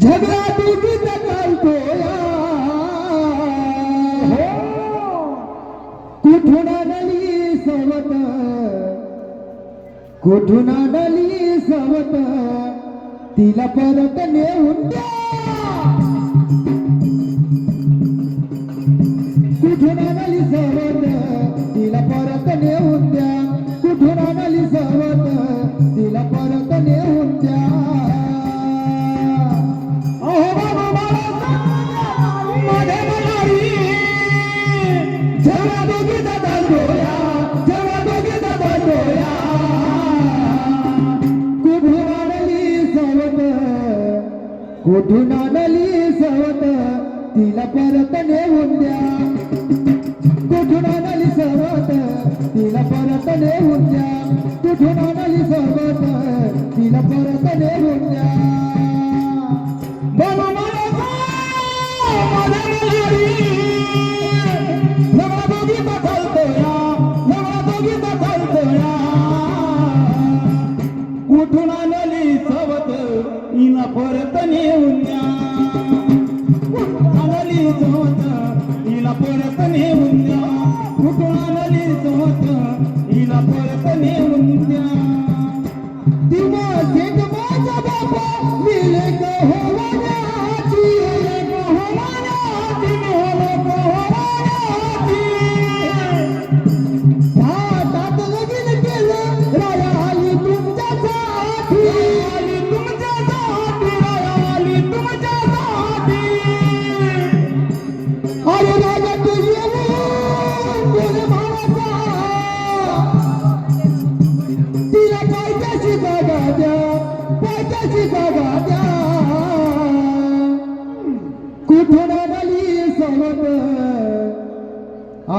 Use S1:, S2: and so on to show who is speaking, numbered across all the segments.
S1: झगडा दुखीत चालतो हो. कुठून आडली सवत? कुठून आडली सवत? तिला परत नेऊन द्या. जेव्हा दोघी जातात गोया जेव्हा दोघी जातात डोळ्या. कुठून आणली सवत? कुठून आणली सवत? तिला परत नेऊन द्या. कुठून आणली सवत? तिला परत नेऊन द्या. कुठून आणली सवत? तिला परत नेऊन द्या. बाबा कुठून आणली सवत हिला परत नेऊन द्या. कुठून सवत हिला परत नेऊन द्या. सवत हिला परत नेऊन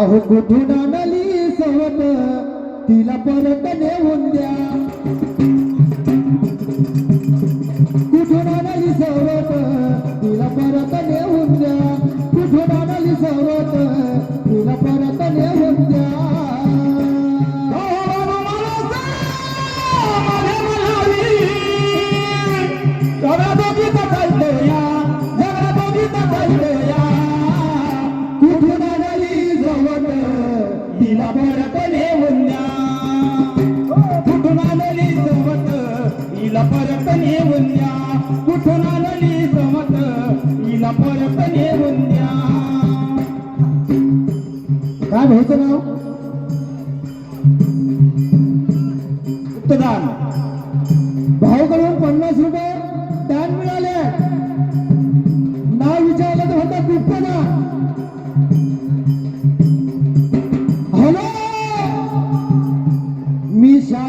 S1: अहो कुठून आणली सवत तिला परत नेऊन द्या. काय भाऊचं नाव? उत्तदान भाऊकडून पन्नास रुपये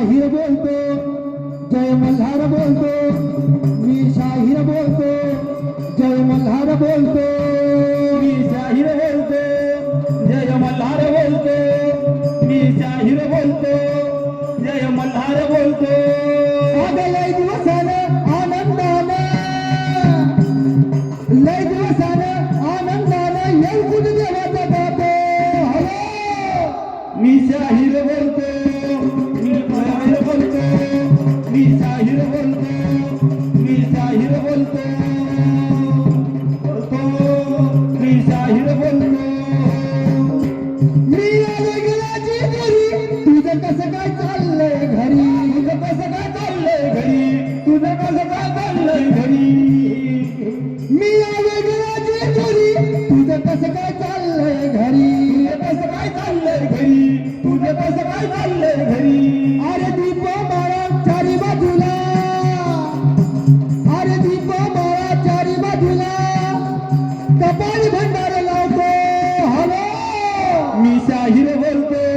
S1: शाहीर बोलतो. जय मल्हार बोलतो. मी शाहीर बोलतो. जय मल्हार बोलतो. मी शाहीर बोलतो. जय मल्हार बोलतो. मी शाहीर बोलतो. जय मल्हार बोलतो. तुझं कसं काय चाललंय घरी? तुझं कसं काय चाललंय घरी? तुझं कसं काय चाललंय घरी? कपाळी भंडार लावतो हॅलो मी शाहीर बोलतो